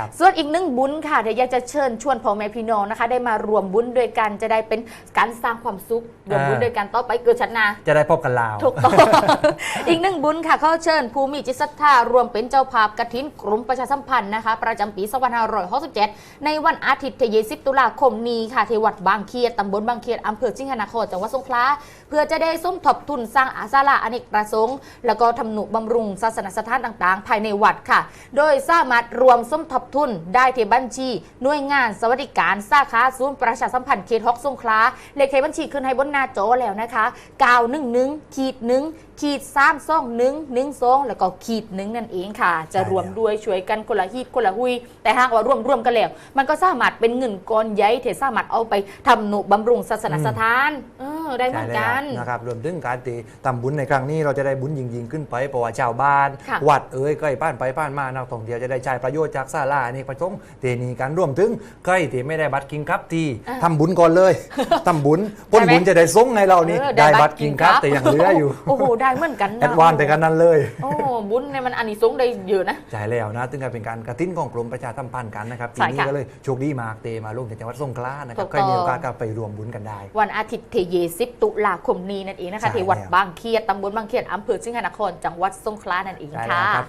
ครับส่วนอีกหนึ่งบุญค่ะเดี๋ยวอยากจะเชิญชวนพ่อแม่พี่น้องนะคะ ได้มารวมบุญด้วยกันจะได้เป็นการสร้างความสุขรวมบุญด้วยกันต่อไปเกิดชัดนาจะได้พบกันลาวถูกต้องอีกหนึ่งบุญค่ะเขาเชิญภูมิจิตศรัทธารวมเป็นเจ้าภาพกฐินกรมประชาสัมพันธ์นะคะ ประจำปี2567 ในวันอาทิตย์ที่20ตุลาคมนี้ค่ะที่วัดบางเคียดตำบลบางเคียดอำเภอชิงหนครจังหวัดสงขลาเพื่อจะได้ส้มทบทุนสร้างอาศาลาอเนกประสงค์แล้วก็ทำนุบำรุงศาสนสถานต่าง ๆ ภายในวัดค่ะ โดยสามารถรวมส้มทบทุน ได้เทบัญชีหน่วยงานสวัสดิการสาขาศูนย์ประชาสัมพันธ์เขตฮอกสงขลาเลขที่บัญชีขึ้นให้บนหน้าจอแล้วนะคะ911ขีดหนึ่งขีดสามสองหนึ่งหนึ่งสองแล้วก็ขีดหนึ่งนั่นเองค่ะ จะรวมด้วยช่วยกันคนละฮีดคนละหุย แต่หากว่ารวมรวมกันแล้ว มันก็สามารถเป็นเงินก้อนใหญ่ที่สามารถเอาไปทำหนุบำรุงศาสนสถานเออ ได้เหมือนกันใช่แล้วนะครับรวมถึงการตีทำบุญในครั้งนี้เราจะได้บุญยิงยิงๆขึ้นไปเพราะว่าชาวบ้านค่ะวัดเอ้ยใกล้บ้านไปบ้านมานักท่องเที่ยวจะได้ใช้ประโยชน์จากศาลานี่ประสงค์เตนีการร่วมถึงใกล้ที่ไม่ได้บัตรกินครับที่อะทำบุญก่อนเลยทำบุญพ้นบุญจะได้ส่งในเรานี่เออได้บัตรกินครับแต่ยังเหลืออยู่โอ้โหได้เหมือนกันแอดวานแต่กันนั้นเลยโอ้ บุญเนี่ยมันอันนี้สงส์ได้เยอะนะ ใช่แล้วนะถึงการเป็นการกระติ้นของกรมประชาสัมพันธ์กันนะครับทีใช่นี้ค่ะก็เลยโชคดีมากเตมาลงจากจังหวัดสงขลานะครับถูกใครมีต้องโอกาสก็ไปรวมบุญกันได้ วันอาทิตย์ที่20ตุลาคมนี้นั่นเองนะคะใช่ที่วัดแล้วบางเคียดตำบลบางเคียดอำเภอสิงหนครจังหวัดสงขลานั่นเองใช่แล้วค่ะครับ